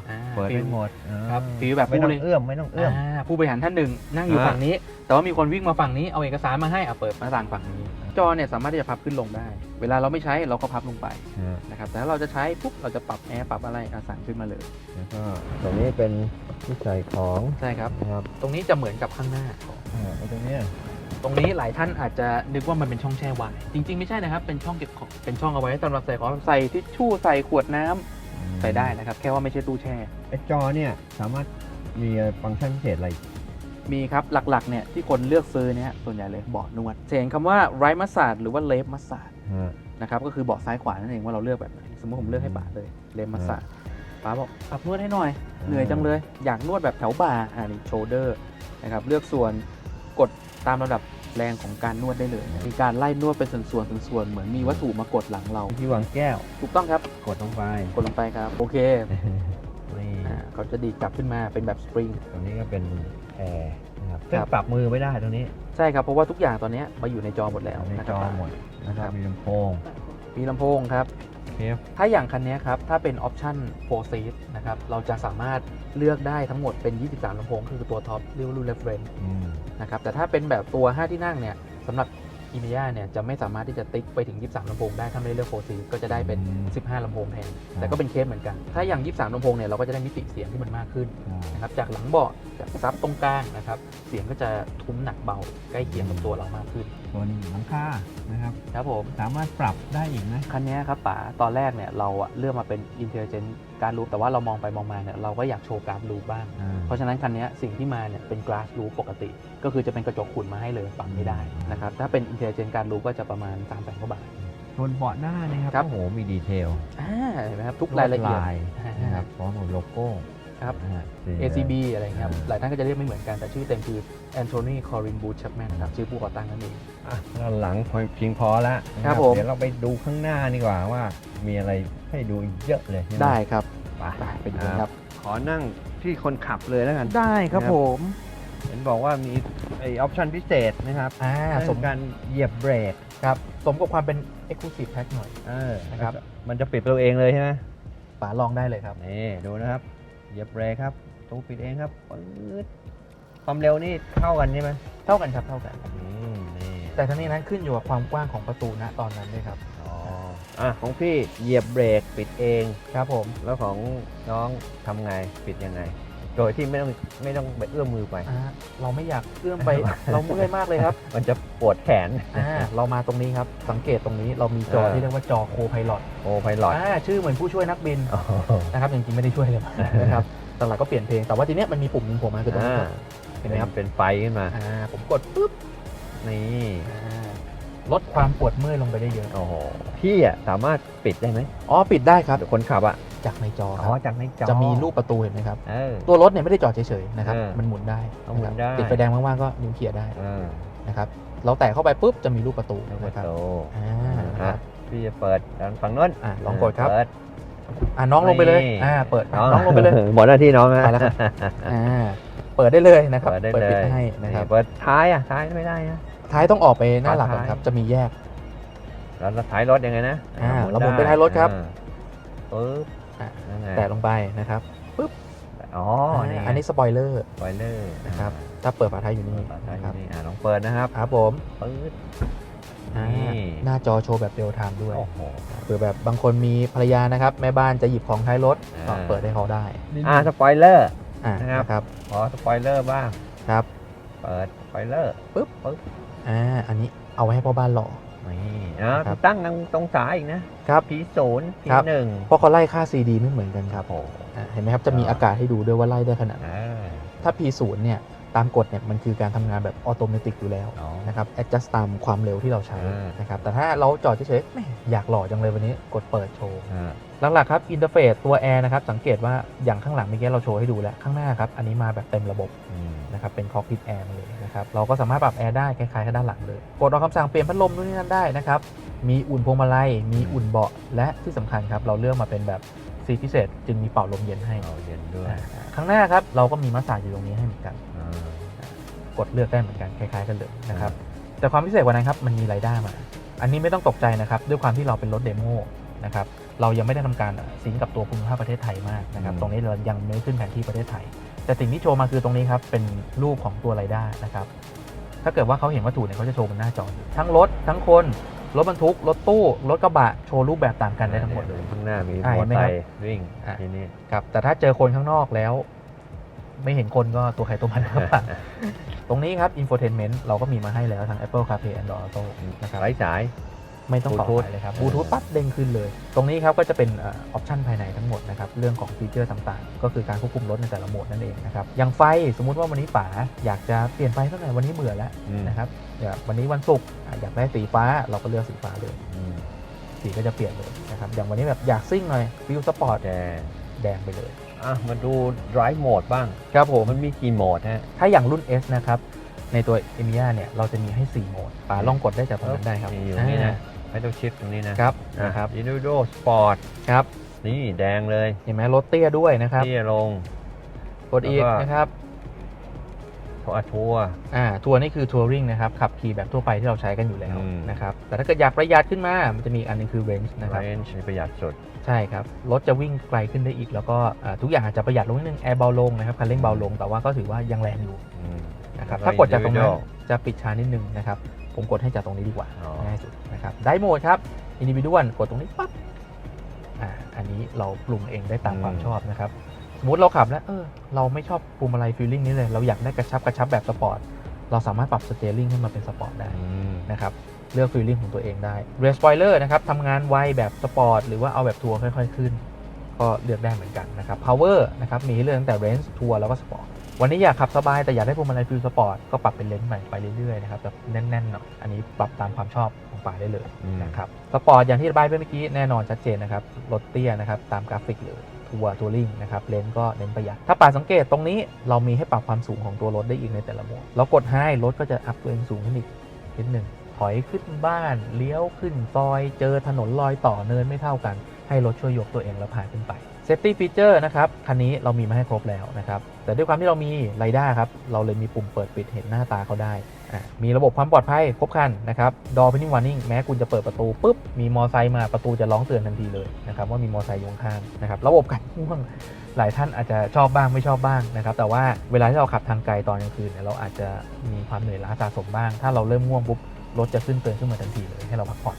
Speaker 6: อ่า
Speaker 1: เปิดได้หมดอ่า
Speaker 6: ครับฟีลแบบ
Speaker 1: ไม่ต้อง
Speaker 6: ผู้บริ
Speaker 1: เอื้อมไม่ต้องเอื้อม
Speaker 6: อ่าผู้บริหารท่านหนึ่งนั่งอยู่
Speaker 1: อ่า
Speaker 6: ฝั่งนี้ แต่ว่ามีคนวิ่งมาฝั่งนี้เอาเอกสารมาให้เอาเปิดหน้าต่างฝั่งนี้ จอเนี่ยสามารถที่จะพับขึ้นลงได้ เวลาเราไม่ใช้เราก็พับลงไป
Speaker 1: ฮะ
Speaker 6: นะครับแต่ถ้าเราจะใช้ปุ๊บเราจะปรับแอร์ปรับอะไรอาสั่งขึ้นมาเลย
Speaker 1: แล้วก็ตรงนี้เป็นที่ใส่ของ
Speaker 6: ใช่ครับ
Speaker 1: นะครับ
Speaker 6: ตรงนี้จะเหมือนกับข้างหน้า
Speaker 1: อ่าไอ้ตรงเนี้ย
Speaker 6: ตรงนี้หลายท่านอาจจะนึกว่ามันเป็นช่องแช่ไวน์จริงๆไม่ใช่นะครับ เป็นช่องเก็บของเป็นช่องเอาไว้สำหรับใส่ของใส่ทิชชู่ใส่ขวดน้ำ ใส่ได้นะครับ แค่ว่าไม่ใช่ตู้แช่
Speaker 1: ไอ้จอเนี่ยสามารถมีฟังก์ชันพิเศษอะไรอีก
Speaker 6: มีครับหลักๆเนี่ยที่คนเลือกซื้อเนี่ยส่วนใหญ่เลยเบาะนวดจะเห็นคำว่า right massage หรือว่า left massage
Speaker 1: ฮะ
Speaker 6: นะครับก็คือเบาะซ้ายขวานั่นเองว่าเราเลือกแบบไหนสมมติผมเลือกให้ป๋าเลย left massage ป๋าบอกปรับนวดให้หน่อย
Speaker 1: อ่า
Speaker 6: เหนื่อยจังเลย อยากนวดแบบแถวบ่าอ่านี่ shoulder นะครับเลือกส่วนกดตามระดับ แรงของการนวดได้เลยมีการไล่นวดเป็นส่วนๆส่วนๆเหมือนมีวัตถุมากดหลังเรา
Speaker 1: ที่วางแก้ว
Speaker 6: ถูกต้องครับ
Speaker 1: กดลงไป
Speaker 6: กดลงไปครับ โอเค
Speaker 1: นี่
Speaker 6: อ่าเขาจะดีดกลับขึ้นมาเป็นแบบสปริง
Speaker 1: ตรงนี้ก็เป็นแอร์นะครับ
Speaker 6: ครับ
Speaker 1: ซึ่งปรับมือไม่ได้ตรงนี้
Speaker 6: ใช่ครับ เพราะว่าทุกอย่างตอนเนี้ยมาอยู่ในจอหมดแล้ว
Speaker 1: ใน
Speaker 6: นะค
Speaker 1: จ
Speaker 6: รับ
Speaker 1: อหมดนะครับ
Speaker 6: ครับ
Speaker 1: มีลำโพง
Speaker 6: มีลำโพงครับ
Speaker 1: เทียบ
Speaker 6: ถ้าอย่างคันนี้ครับ ถ้าเป็นออปชั่น4 seat นะครับ เราจะสามารถเลือกได้ทั้งหมดเป็น 23ลำโพงคือตัวท็อปเรียกว่ารุ่น reference
Speaker 1: อืม
Speaker 6: นะครับ แต่ถ้าเป็นแบบตัว 5 ที่นั่งเนี่ยสำหรับอีเมียเนี่ยจะไม่สามารถที่จะติ๊กไปถึง 23ลำโพงได้ ถ้าไม่ได้เลือก4 seat ก็จะได้เป็น 15ลำโพงแทน แต่ก็เป็นเคสเหมือนกัน ถ้าอย่าง 23ลำโพงเนี่ยเราก็จะได้มิติเสียงที่มันมากขึ้นนะครับ จากหลังเบาะจากซับตรงกลางนะครับ เสียงก็จะทุ้มหนักเบาใกล้เคียงกับตัวเรามากขึ้น
Speaker 1: ส่วนหลังคานะครับ
Speaker 6: ครับผม
Speaker 1: สามารถปรับได้อีกไหม
Speaker 6: คันนี้ครับป๋าตอนแรกเนี่ยเราอะเลือกมาเป็น Intelligent การรูปแต่ว่าเรามองไปมองมาเนี่ยเราก็อยากโชว์การรูปบ้างเพราะฉะนั้นคันนี้สิ่งที่มาเนี่ยเป็น glass roof ปกติ ก็คือจะเป็นกระจกขุ่นมาให้เลยปรับไม่ได้นะครับถ้าเป็น Intelligent การรูปก็จะประมาณ3 0 0 0 0กว่าบาท
Speaker 1: ส่วนเบาะหน้านะครับ
Speaker 6: ครับ
Speaker 1: โอ้โหมีดีเทล
Speaker 6: อ่าเห็นไหมครับทุกรายละเอียด
Speaker 1: ลายนะครับพร้อมกับโลโก้
Speaker 6: ครับ
Speaker 1: นะฮะนี่
Speaker 6: ACB อะไรอย่างเงี้ยครับ
Speaker 1: อ่า
Speaker 6: หลายท่านก็จะเรียกไม่เหมือนกันแต่ชื่อเต็มคือ Anthony Corin Booth Chapman ครับชื่อผู้ก่อตั้งนั่นเอง
Speaker 1: อะด้านหลังเพียงพอแล้วนะครับ
Speaker 6: ผม
Speaker 1: เดี๋ยวเราไปดูข้างหน้าดีกว่าว่ามีอะไรให้ดูอีกเยอะเลยใช่หม
Speaker 6: ได้ครับ
Speaker 1: ไป
Speaker 6: ไปไปดูกันครับ
Speaker 1: ขอนั่งที่คนขับเลยแล้วกัน
Speaker 6: ได้ครับ
Speaker 1: ครับ
Speaker 6: ผม
Speaker 1: เห็นบอกว่ามีไอออปชันพิเศษนะครับ
Speaker 6: อ่าส
Speaker 1: ส
Speaker 6: ม
Speaker 1: มการเหยียบเบรก
Speaker 6: ครับสมกับความเป็น Exclusive Pack หน่อย
Speaker 1: เออ
Speaker 6: นะครับ
Speaker 1: มันจะปิดตัวเองเลยใช่ไหม
Speaker 6: ป๋าลองได้เลยครับ
Speaker 1: นี่ดูนะครับ เหยียบเบรกครับตู้ปิดเองครับปื๊ดความเร็วนี่เท่ากันใช่ไหม
Speaker 6: เท่ากันครับเท่ากัน
Speaker 1: อืมนี่
Speaker 6: แต่ทั้งนี้นั้นขึ้นอยู่กับความกว้างของประตูณตอนนั้นด้วยครับ
Speaker 1: อ๋ออะของพี่เหยียบเบรกปิดเอง
Speaker 6: ครับผม
Speaker 1: แล้วของน้องทำไงปิดยังไง โดยที่ไม่ต้องไม่ต้องไปเอื้อมมือไป
Speaker 6: อ่าเราไม่อยากเอื้อมไป เราเมื่อยมากเลยครับ
Speaker 1: มันจะปวดแขน
Speaker 6: อ่าเรามาตรงนี้ครับ สังเกตตรงนี้เรามีจอ
Speaker 1: เออ
Speaker 6: ที่เรียกว่าจอโคไพลอต
Speaker 1: โอ้ไพลอต
Speaker 6: อ่าชื่อเหมือนผู้ช่วยนักบินนะครับจริงๆไม่ได้ช่วยเลยนะครับตอนหลังก็เปลี่ยนเพลงแต่ว่าทีเนี้ยมันมีปุ่มหนึงโผล่มาคือตรงนี้ครับเห็นไหมครับ
Speaker 1: เป็นไฟขึ้นมา
Speaker 6: อ่าผมกดปุ๊บ
Speaker 1: นี่
Speaker 6: อ่าลดความปวดเมื่อยลงไปได้เยอะ
Speaker 1: โอ้โหพี่อะสามารถปิดได้ไหม
Speaker 6: อ๋อปิดได้ครับ
Speaker 1: เดี๋ยวคนขับอะ
Speaker 6: จากในจอค
Speaker 1: อ๋อ
Speaker 6: รับ
Speaker 1: จากในจอ
Speaker 6: จะมีรูปประตูเห็นไหมครับ
Speaker 1: เออ
Speaker 6: ตัวรถเนี่ยไม่ได้จอดเฉยๆนะครับ
Speaker 1: เออ
Speaker 6: มันหมุนได้
Speaker 1: เอาหมุนได้ะ
Speaker 6: ครับติดไฟแดงว่างๆก็นิ้วเขี่ยได้
Speaker 1: เออ
Speaker 6: นะครับ เราแตะเข้าไปปุ๊บจะมีรูปประตู
Speaker 1: แล้ว
Speaker 6: นะค
Speaker 1: ก็
Speaker 6: รับ
Speaker 1: โต
Speaker 6: อ่านะค
Speaker 1: อะ
Speaker 6: รับ
Speaker 1: พี่จะเปิดด้านฝั่งนู้น
Speaker 6: อะลองกดครับ
Speaker 1: เปิด
Speaker 6: อ่าน้องลงไปเลย
Speaker 1: นี่
Speaker 6: อ่าเปิดอะน้องลงไปเลย
Speaker 1: หมดหน้าที่น้อง
Speaker 6: ไปแล้วครับ อ่าเปิดได้เลยนะครับ
Speaker 1: เปิดได้
Speaker 6: ปิ
Speaker 1: เล
Speaker 6: ปิด
Speaker 1: ย
Speaker 6: ให้นะครับ
Speaker 1: เปิดท้ายอะท้ายไม่ได้นะ
Speaker 6: ท้ายต้องออกไปหน้าหลัก
Speaker 1: ท้าย
Speaker 6: ก่อนครับ จะมีแยก
Speaker 1: แล้วท้ายรถยังไงนะ
Speaker 6: อ่าเราหมุนไปท้ายรถครับ
Speaker 1: อ่าปึ๊บ
Speaker 6: อะ
Speaker 1: นั่นไง
Speaker 6: แตะลงไปนะครับ
Speaker 1: อ๋อนี่
Speaker 6: อ่าอันนี้สปอยเลอร์
Speaker 1: สปอยเลอร์
Speaker 6: นะครับถ้าเปิดฝาท้ายอยู่นี่
Speaker 1: ฝาท้าย
Speaker 6: นะ
Speaker 1: อ
Speaker 6: ครับ
Speaker 1: ยู่นี่อ่าลองเปิดนะครับ
Speaker 6: ครับผม
Speaker 1: ปึ๊ด
Speaker 6: อ่า
Speaker 1: นี่
Speaker 6: หน้าจอโชว์แบบเรียลไทม์ด้วย
Speaker 1: โอ้โห
Speaker 6: เผื่อแบบบางคนมีภรรยานะครับ แม่บ้านจะหยิบของท้ายรถก็
Speaker 1: อ่า
Speaker 6: เปิดให้เขาได้
Speaker 1: อ่าสปอยเลอร์
Speaker 6: อ่า
Speaker 1: นะครับ
Speaker 6: นะครับ
Speaker 1: ขอสปอยเลอร์บ้าง
Speaker 6: ครับ
Speaker 1: เปิดสปอยเลอร์
Speaker 6: ปึ๊บ
Speaker 1: ปึ๊บ
Speaker 6: อ่าอันนี้เอาไว้ให้พ่อบ้านหล่อ
Speaker 1: นี่ อ่า
Speaker 6: ครับ
Speaker 1: ตั้งตรงสายอีกนะครับพีศูนย์พี
Speaker 6: ครับ
Speaker 1: หนึ่ง
Speaker 6: เพราะเขาไล่ค่า CD ไม่เหมือนกันครับ
Speaker 1: โอ้โห
Speaker 6: อ่าเห็นไหมครับจะมีอากาศให้ดูด้วยว่าไล่ได้ขนาดไหน
Speaker 1: อ่า
Speaker 6: ถ้า P0 เนี่ย ตามกฎเนี่ยมันคือการทำงานแบบออโตเมติกอยู่แล้ว
Speaker 1: อ๋อ
Speaker 6: นะครับ adjust ตามความเร็วที่เราใช้
Speaker 1: อ่าน
Speaker 6: นะครับ แต่ถ้าเราจอดเฉยๆแหม่อยากหล่อจังเลยวันนี้กดเปิดโชว์
Speaker 1: อ่า
Speaker 6: หลักๆครับอินเทอร์เฟซตัวแอร์นะครับ สังเกตว่าอย่างข้างหลังเมื่อกี้เราโชว์ให้ดูแล้ว ข้างหน้าครับ อันนี้มาแบบเต็มระบบ
Speaker 1: อืม
Speaker 6: นะครับเป็นคอกพิทแอร์มาเลยนะครับ เราก็สามารถปรับแอร์ได้คล้ายๆกับด้านหลังเลย กดออกคำสั่งเปลี่ยนพัดลมนู่นนี่นั่นได้นะครับมีอุ่นพวงมาลัยมีอุ่นเบาะและที่สำคัญครับเราเลือกมาเป็นแบบซีพิเศษ จึงมีเป่าลมเย็นให้
Speaker 1: เอาเย็นด้วย
Speaker 6: อ่าข้างหน้าครับเราก็มีมัสซาจอยู่ตรงนี้ให้เหมือนกัน
Speaker 1: อ่า
Speaker 6: กดเลือกได้เหมือนกันคล้ายๆกันเลยนะครับแต่ความพิเศษกว่านั้นครับมันมีไรายได้มา อันนี้ไม่ต้องตกใจนะครับด้วยความที่เราเป็นรถเดโมนะครับเรายังไม่ได้ทำการซิงก์กับตัวภูมิภาคประเทศไทยมากนะครับตรงนี้เรายังไม่ได้ขึ้นแผนที่ประเทศไทย แต่สิ่งที่โชว์มาคือตรงนี้ครับเป็นรูปของตัวไรายได้นะครับถ้าเกิดว่าเขาเห็นวัตถุเนี่ยเขาจะโชว์บนหน้าจออยู่ทั้งรถทั้งคนรถบรรทุก รถตู้ รถกระบะ โชว์รูปแบบต่างกันได้ทั้งหมดเลย
Speaker 1: ข้างหน้ามี
Speaker 6: อ่ามเห็
Speaker 1: อน
Speaker 6: ไหม
Speaker 1: ไซ
Speaker 6: ครับ
Speaker 1: ค์วิ่ง
Speaker 6: อะ
Speaker 1: ทีนี้
Speaker 6: ครับแต่ถ้าเจอคนข้างนอกแล้ว ไม่เห็นคนก็ตัวใครตัวมันครับ ตรงนี้ครับ infotainment เราก็มีมาให้แล้วทาง Apple CarPlay Android Auto นะครับ
Speaker 1: ไร้สาย
Speaker 6: ไม่ต้องต่อ
Speaker 1: Bluetooth
Speaker 6: สายเลยครับบลูทูธปั๊บเด้งขึ้นเลย ตรงนี้ครับก็จะเป็นออปชันภายในทั้งหมดนะครับ เรื่องของฟีเจอร์ต่างๆ ก็คือการควบคุมรถในแต่ละโหมดนั่นเองนะครับ อย่างไฟสมมุติว่าวันนี้ป๋าอยากจะเปลี่ยนไฟสักหน่อยวันนี้เบื่อแล้ว
Speaker 1: อืม
Speaker 6: นะครับอยากวันนี้วันศุกร์อะอยากได้สีฟ้าเราก็เลือกสีฟ้าเลย
Speaker 1: อืม
Speaker 6: สีก็จะเปลี่ยนเลยนะครับ อย่างวันนี้แบบอยากซิ่งหน่อยฟิลสปอร์ต
Speaker 1: แต่
Speaker 6: แดงไปเลย
Speaker 1: อะมาดู drive mode บ้าง
Speaker 6: ครับผม
Speaker 1: มันมีกี่โหมดฮะ
Speaker 6: ถ้าอย่างรุ่น S นะครับ ในตัว e m i a เนี่ยเราจะมีให้ 4 โหมดป๋าลองกดได้จากตรงนั้นได้ครับ
Speaker 1: นี่อยู่นี่นะ ไม่ต้องชิปตรงนี้นะ ครับ
Speaker 6: นะครับ
Speaker 1: อินดิวโดสปอร์ต
Speaker 6: ครับ
Speaker 1: นี่แดงเลย
Speaker 6: เห็นไหมรถเตี้ยด้วยนะครับ
Speaker 1: ที่ลง
Speaker 6: กดอีก
Speaker 1: แล้วก็
Speaker 6: นะครับ
Speaker 1: ทัวร์ทัวร์
Speaker 6: อ่าทัวร์นี่คือทัวริงนะครับ ขับขี่แบบทั่วไปที่เราใช้กันอยู่แล้ว
Speaker 1: อืม
Speaker 6: นะครับ แต่ถ้าเกิดอยากประหยัดขึ้นมา มันจะมีอีกอันหนึงคือ range นะครับ
Speaker 1: เรนจ์ประหยัดสุด
Speaker 6: ใช่ครับ รถจะวิ่งไกลขึ้นได้อีก แล้วก็อ่าทุกอย่างอาจจะประหยัดลงนิดนึง แอร์เบาลงนะครับ คันเร่งเบาลง แต่ว่าก็ถือว่ายังแรงอยู่
Speaker 1: อืม
Speaker 6: นะครับ
Speaker 1: แล้วก็
Speaker 6: ถ้ากดจากตรงนั้น
Speaker 1: individual
Speaker 6: จะปิดช้านิดนึงนะครับ ผมกดให้จากตรงนี้ดีกว่า
Speaker 1: อ๋อ
Speaker 6: ง่ายสุดนะครับ ได้โหมดครับ อินดิวิดวลกดตรงนี้ปั๊บ อ่า อันนี้เราปรุงเองได้ตามความชอบนะครับส มมติเราขับแล้วเออเราไม่ชอบพวงมาลัยฟีลลิ่งนี้เลย เราอยากได้กระชับกระชับแบบสปอร์ตเราสามารถปรับสเต e ริงให้มันเป็นสปอร์ตได้
Speaker 1: อืม
Speaker 6: นะครับเลือกฟีลลิ่งของตัวเองได้เรสปอยเลอร์นะครับทำงานไวแบบสปอร์ตหรือว่าเอาแบบทัวร์ค่อย ๆ ขึ้น ก็เลือกได้เหมือนกันนะครับ power นะครับมีให้เลือกตั้งแต่ range ทัวร์แล้วก็สปอร์ตวันนี้อยากขับสบายแต่อยากได้พวงมาลัยฟิลสปอร์ตก็ปรับเป็นเลนส์ใหม่ไปเรื่อยๆนะครับแบบแน่นๆหน่อยอันนี้ปรับตามความชอบของป่าได้เลย
Speaker 1: อืม
Speaker 6: นะครับสปอร์ตอย่างที่ระบายไปเมื่อกี้แน่นอนชัดเจนนะครับรถเตี้ยนะครับตามกราฟิกเลย ทัวร์ทัวริงนะครับเลนส์ก็เน้นประหยัด ถ้าป่าสังเกตตรงนี้เรามีให้ปรับความสูงของตัวรถได้อีกในแต่ละโหมดเรากดให้รถก็จะอัพตัวเองสูงขึ้นอีกนิดหนึ่งถอยขึ้นบ้านเลี้ยวขึ้นซอย เจอถนนลอยต่อเนินไม่เท่ากัน ให้รถช่วยยกตัวเองแล้วพาขึ้นไป Safety Feature นะครับ คันนี้เรามีมาให้ครบแล้วนะครับ แต่ด้วยความที่เรามีไรด้าครับ เราเลยมีปุ่มเปิดปิดเห็นหน้าตาเขาได้ มีระบบความปลอดภัยครบครันนะครับ Door Opening Warning แม้คุณจะเปิดประตูปุ๊บ มีมอไซค์มาประตูจะร้องเตือนทันทีเลยนะครับว่ามีมอไซค์อยู่ข้างๆนะครับระบบกันง่วงหลายท่านอาจจะชอบบ้างไม่ชอบบ้างนะครับแต่ว่าเวลาที่เราขับทางไกลตอนกลางคืนเนี่ยเราอาจจะมีความเหนื่อยล้าสะสมบ้าง ถ้าเราเริ่มง่วงปุ๊บรถจะขึ้นเตือนขึ้นมาทันทีเลยให้เราพักผ่อน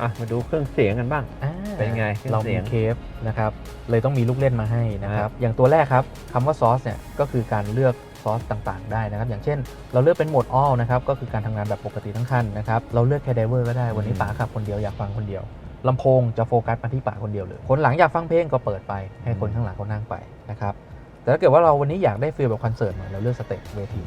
Speaker 1: อะมาดูเครื่องเสียงกันบ้าง
Speaker 6: อ่า
Speaker 1: เป็นไงเครื่อง
Speaker 6: เรา
Speaker 1: เสี
Speaker 6: มี
Speaker 1: ยง
Speaker 6: เคฟนะครับเลยต้องมีลูกเล่นมาให้นะครับ
Speaker 1: อ่า
Speaker 6: อย่างตัวแรกครับคำว่าซอสเนี่ยก็คือการเลือกซ อสต่างๆ ได้นะครับ อย่างเช่น เราเลือกเป็นโหมดออลนะครับ ก็คือการทำงานแบบปกติทั้งคันนะครับ เราเลือกแค่ไดเวอร์ก็ได้ วันนี้ป๋าขับคนเดียวอยากฟังคนเดียวลำโพงจะโฟกัสมาที่ป๋าคนเดียวเลย คนหลังอยากฟังเพลงก็เปิดไป ให้คนข้างหลังเขานั่งไปนะครับ แต่ถ้าเกิดว่าเราวันนี้อยากได้ฟีลแบบคอนเสิร์ตเหน่อยเราเลือกสเตจเวที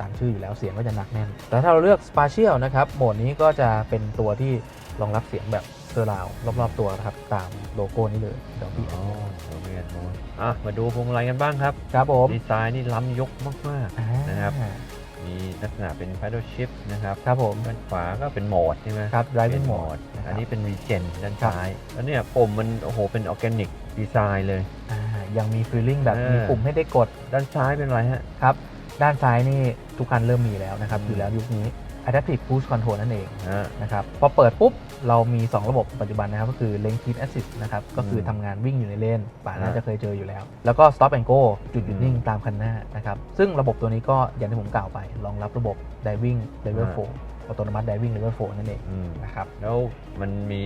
Speaker 6: ตามชื่ออยู่แล้วเสียงก็จะหนักแน่น แต่ถ้าเราเลือก Spatial นะครับ โหมดนี้ก็จะเป็นตัวที่รองรับเสียงแบบ เซอร์ราวรอบๆตัวนะครับตามโลโก้นี้เลยเดี๋ยวพี่
Speaker 1: อ๋อโรงเรียนโน้นอะมาดูพวงมาลัยกันบ้างครับ
Speaker 6: ครับผม
Speaker 1: ดีไซน์นี่ล้ำยกมาก
Speaker 6: อ่า
Speaker 1: นะครับๆมีลักษณะเป็น paddle shift นะครับ
Speaker 6: ครับผม
Speaker 1: ด้านขวาก็เป็นโหมดใช่ไหม
Speaker 6: ครับ driving
Speaker 1: เป็น
Speaker 6: mode นะครับ
Speaker 1: อันนี้เป็น regen ด้าน
Speaker 6: ครับ
Speaker 1: ซ้าย แล้วเนี่ยปุ่มมันโอ้โหเป็น organic design เลย
Speaker 6: อ่ายังมี feeling แบบ
Speaker 1: เออ
Speaker 6: มีปุ่มให้ได้กด
Speaker 1: ด้านซ้ายเป็นอะไรฮะ
Speaker 6: ครับ ด้านซ้ายนี่ทุกคันเริ่มมีแล้วนะครับ
Speaker 1: อืม
Speaker 6: อยู่แล้วยุคนี้ adaptive cruise control นั่นเอง
Speaker 1: อ่า
Speaker 6: นะครับ พอเปิดปุ๊บ เรามี 2 ระบบปัจจุบันนะครับ ก็คือ lane keep assist นะครับ ก็คือ
Speaker 1: ม
Speaker 6: ทำงานวิ่งอยู่ในเลนป่าน่า
Speaker 1: อ่า
Speaker 6: จะเคยเจออยู่แล้ว แล้วก็ stop and go จุดหยุด
Speaker 1: อืม
Speaker 6: นิ่งตามคันหน้านะครับ ซึ่งระบบตัวนี้ก็อย่างที่ผมกล่าวไป รองรับระบบ diving level
Speaker 1: อ่า
Speaker 6: 4 autonomous diving level 4 นั่นเอง
Speaker 1: อืม
Speaker 6: นะครับ
Speaker 1: แล้วมันมี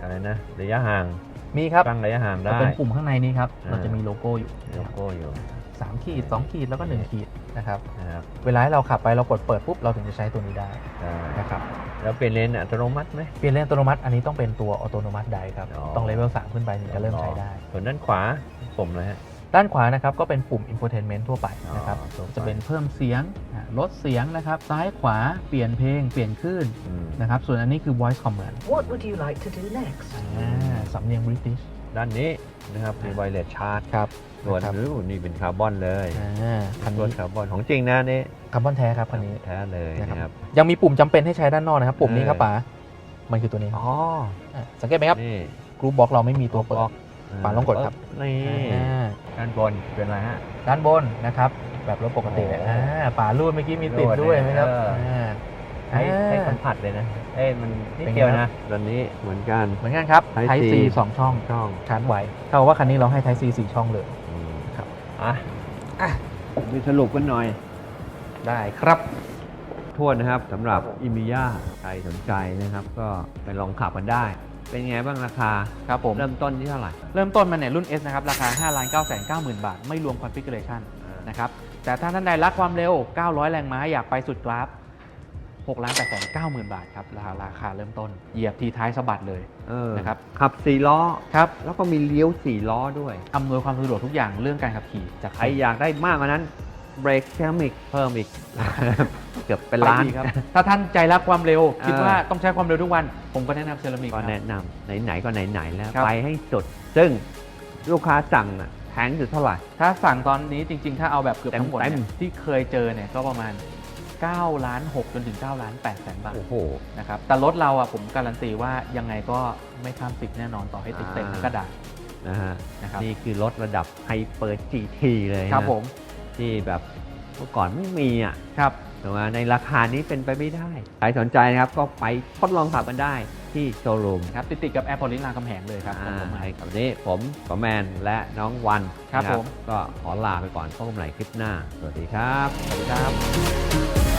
Speaker 1: อะไรนะ ระยะห่าง
Speaker 6: มีครับ
Speaker 1: ตั้งระยะห่าง
Speaker 6: จะ
Speaker 1: ได้
Speaker 6: เป็นปุ่มข้างในนี้ครับ
Speaker 1: อ่า
Speaker 6: เราจะมีโลโก้อยู่
Speaker 1: โลโก้อยู่
Speaker 6: สามขีดสองขีดแล้วก็หนึ่งขีดนะครับ
Speaker 1: นะครับ
Speaker 6: เวลาให้เราขับไปเรากดเปิดปุ๊บเราถึงจะใช้ตัวนี้ได้
Speaker 1: ได้
Speaker 6: นะครับ
Speaker 1: แล้วเป็นเลนส์อัตโนมัติไหม
Speaker 6: เปลี่ยนเลนอัตโนมัติอันนี้ต้องเป็นตัวออโตโนมัติไดครับ
Speaker 1: อ๋อ
Speaker 6: ต้องเลเวล3ขึ้นไปถึงจะเริ่มใช้ได้
Speaker 1: ส่วนด้านขวาปุ่มอะไรฮะ
Speaker 6: ด้านขวานะครับก็เป็นปุ่ม infotainment ทั่วไปนะครับ
Speaker 1: อ๋อทั่วไป
Speaker 6: จะเป็นเพิ่มเสียงอ่าลดเสียงนะครับซ้ายขวาเปลี่ยนเพลง เปลี่ยนคลื่น
Speaker 1: อืม
Speaker 6: นะครับส่วนอันนี้คือ voice command
Speaker 7: What would you like to do next?
Speaker 6: อ่าสำเนียง British
Speaker 1: ด้านนี้นะครับมีไวเลสชาร์จ
Speaker 6: ครับ
Speaker 1: ส่วน
Speaker 6: นะครับ
Speaker 1: อู้นี่เป็นคาร์บอนเลย
Speaker 6: อ่าคัน
Speaker 1: ส่วน
Speaker 6: นี้
Speaker 1: คาร์บอนของจริงนะนี่
Speaker 6: คาร์บอนแท้ครับคันนี้
Speaker 1: แท้เลย
Speaker 6: นะครับ
Speaker 1: นะครับ
Speaker 6: ยังมีปุ่มจำเป็นให้ใช้ด้านนอกนะครับ ปุ่มนี้ครับ
Speaker 1: เออ
Speaker 6: ป๋ามันคือตัวนี้
Speaker 1: อ๋อ
Speaker 6: อะสังเกตไหมครับ
Speaker 1: นี่
Speaker 6: กรูปบ็อกเราไม่มีตัวเปิด
Speaker 1: บล็อก
Speaker 6: ฝาลองกดครับ
Speaker 1: นี่
Speaker 6: อ่า
Speaker 1: ด้านบนเป็นอะไรฮะ
Speaker 6: ด้านบนนะครับ แบบรถปกติเลย
Speaker 1: โอ้
Speaker 6: อ่าป่ารูดเมื่อกี้มีติด
Speaker 1: รูด
Speaker 6: ด้วยไหมครับ
Speaker 1: เอออ่า ใช้ใช้
Speaker 6: อ่า
Speaker 1: สัมผัสเลยนะ เอ้ยมันนิด
Speaker 6: เป็นไง
Speaker 1: เดียว
Speaker 6: ครั
Speaker 1: นะ
Speaker 6: บ
Speaker 1: ตอนนี้เหมือนกัน
Speaker 6: เหมือนกันครับ
Speaker 1: Type
Speaker 6: Type C
Speaker 1: C
Speaker 6: สองช่อง
Speaker 1: ช่อง
Speaker 6: ชาร์จไวเท่ากับว่าคันนี้เราให้ Type C สี่ช่องเลย
Speaker 1: อืม
Speaker 6: ครับ
Speaker 1: อะอะไปสรุปกันหน่อย
Speaker 6: ได้ครับ
Speaker 1: ทวนนะครับสำหรับอิมิยาใครสนใจนะครับ ก็ไปลองขับกันได้ เป็นไงบ้างราคา
Speaker 6: ครับผม
Speaker 1: เริ่มต้นที่เท่าไหร่
Speaker 6: เริ่มต้นมาเนี่ยรุ่น S นะครับ ราคา 5 9 9 0 0 0 0บาท ไม่รวม configuration นะครับ แต่ถ้าท่านใดรักความเร็ว 900 แรงม้าอยากไปสุดกราฟ 6ล้าน8 9 0 0 0 0บาทครับราคาราคาเริ่มต้น เหยียบทีท้ายสะบัดเลย
Speaker 1: เออ
Speaker 6: นะครับ
Speaker 1: ขับสี่ล้อ
Speaker 6: ครับ
Speaker 1: แล้วก็มีเลี้ยวสี่ล้อด้วย
Speaker 6: อำนวยความสะดวกทุกอย่างเรื่องการขับขี่จาก
Speaker 1: ใครอยากได้มากกว่านั้นเบรกเซรามิกเพิ่มอีกเกือบเป็นล้าน
Speaker 6: ไปดีครับ ถ้าท่านใจรักความเร็ว คิด
Speaker 1: เออ
Speaker 6: ว่าต้องใช้ความเร็วทุกวัน ผมก็แนะนำเซรามิก
Speaker 1: ก็
Speaker 6: ครับ
Speaker 1: แนะนำไหนๆก็ไหนๆแล้ว
Speaker 6: ครับ
Speaker 1: ไปให้สุด ซึ่งลูกค้าสั่งอะแพงสุดเท่าไหร่
Speaker 6: ถ้าสั่งตอนนี้จริงๆ ถ้าเอาแบบเกือบทั้งหมด
Speaker 1: เต็
Speaker 6: เนี่ย
Speaker 1: มๆ
Speaker 6: ที่เคยเจอเนี่ยก็ประมาณ 9ล้าน6จนถึง9ล้าน8แสนบาท
Speaker 1: โอ้โห
Speaker 6: นะครับแต่รถเราอะผมการันตีว่ายังไงก็ไม่ข้ามสิบแน่นอนต่อให้ติดเต็ม
Speaker 1: อ่า
Speaker 6: ก็ได้
Speaker 1: นะฮะ
Speaker 6: นะครับ
Speaker 1: นี่คือรถระดับไฮเปอร์ GT เลยนะครับ
Speaker 6: ผม
Speaker 1: ที่แบบเมื่อก่อนไม่มีอะ
Speaker 6: ครับ
Speaker 1: แต่ว่าในราคานี้เป็นไปไม่ได้ใครสนใจนะครับก็ไปทดลองขับกันได้ที่โชว์รูม
Speaker 6: ครับติดๆกับแอร์พอร์ตลิงก์รามคำแหงเลยครับของผม
Speaker 1: อ่า
Speaker 6: ให้
Speaker 1: ครับวันนี้ผมปอแมนและน้องวัน
Speaker 6: ครับ
Speaker 1: นะ
Speaker 6: ผม
Speaker 1: ก็ขอลาไปก่อนพบกันใหม่คลิปหน้า สวัสดีครับ
Speaker 6: สวัสดีครับ